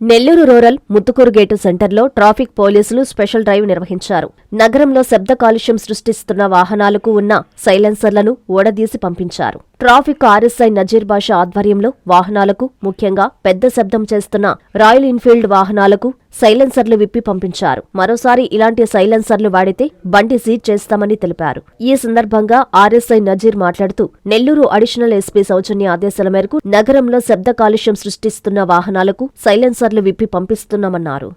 Nellore rural Muthukur gate సెంటర్లో traffic పోలీసులు special drive నిర్వహించారు. నగరంలో శబ్ద కాలుష్యం సృష్టిస్తున్న వాహనాలకు ఉన్న సైలెన్సర్లను ఓడదీసి పంపించారు. ట్రాఫిక్ ఆర్ఎస్ఐ నజీర్ బాషా ఆధ్వర్యంలో వాహనాలకు ముఖ్యంగా పెద్ద శబ్దం చేస్తున్న రాయల్ ఎన్ఫీల్డ్ వాహనాలకు సైలెన్సర్లు విప్పి పంపించారు. మరోసారి ఇలాంటి సైలెన్సర్లు వాడితే బండి సీజ్ చేస్తామని తెలిపారు. ఈ సందర్భంగా ఆర్ఎస్ఐ నజీర్ మాట్లాడుతూ నెల్లూరు అడిషనల్ ఎస్పీ సౌజన్య ఆదేశాల మేరకు నగరంలో శబ్ద కాలుష్యం సృష్టిస్తున్న వాహనాలకు సైలెన్సర్లు విప్పి పంపిస్తున్నామన్నారు.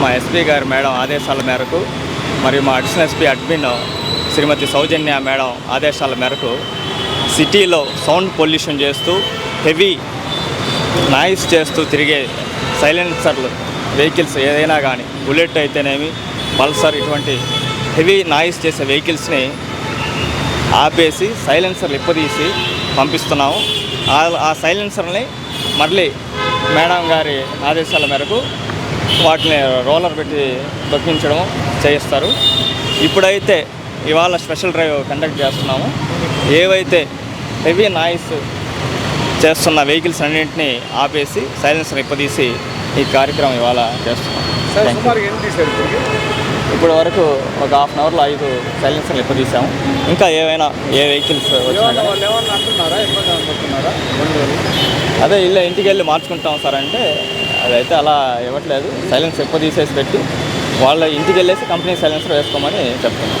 మా ఎస్పీ గారు మేడం ఆదేశాల మేరకు మరియు మా additional SP admin Shrimati Soujanya madam ఆదేశాల మేరకు సిటీలో సౌండ్ పొల్యూషన్ చేస్తూ హెవీ నాయిస్ చేస్తూ తిరిగే సైలెన్సర్లు వెహికల్స్ ఏదైనా కానీ బుల్లెట్ అయితేనేమి పల్సర్ ఇటువంటి హెవీ నాయిస్ చేసే వెహికల్స్ని ఆపేసి సైలెన్సర్లు ఇప్పదీసి పంపిస్తున్నాము. ఆ- సైలెన్సర్ని మళ్ళీ మేడం గారి ఆదేశాల మేరకు వాటిని రోలర్ పెట్టి దొక్కించడం చేయిస్తారు. ఇప్పుడైతే ఇవాళ స్పెషల్ డ్రైవ్ కండక్ట్ చేస్తున్నాము. ఏవైతే హెవీ నాయిస్ చేస్తున్న వెహికల్స్ అన్నింటినీ ఆపేసి సైలెన్సర్ ఇప్పదీసి ఈ కార్యక్రమం ఇవాళ చేస్తున్నాం ఇప్పుడు వరకు ఒక హాఫ్ అన్ అవర్లో ఐదు సైలెన్సర్లు ఇప్పదీసాము ఇంకా ఏవైనా ఏ వెహికల్స్ వచ్చినా అదే ఇల్లు ఇంటికి వెళ్ళి మార్చుకుంటాం సార్ అంటే అదైతే అలా ఇవ్వట్లేదు. సైలెన్స్ ఎక్కువ తీసేసి పెట్టి వాళ్ళ ఇంటికి వెళ్ళేసి కంపెనీ సైలెన్సర్ వేసుకోమని చెప్తున్నాం.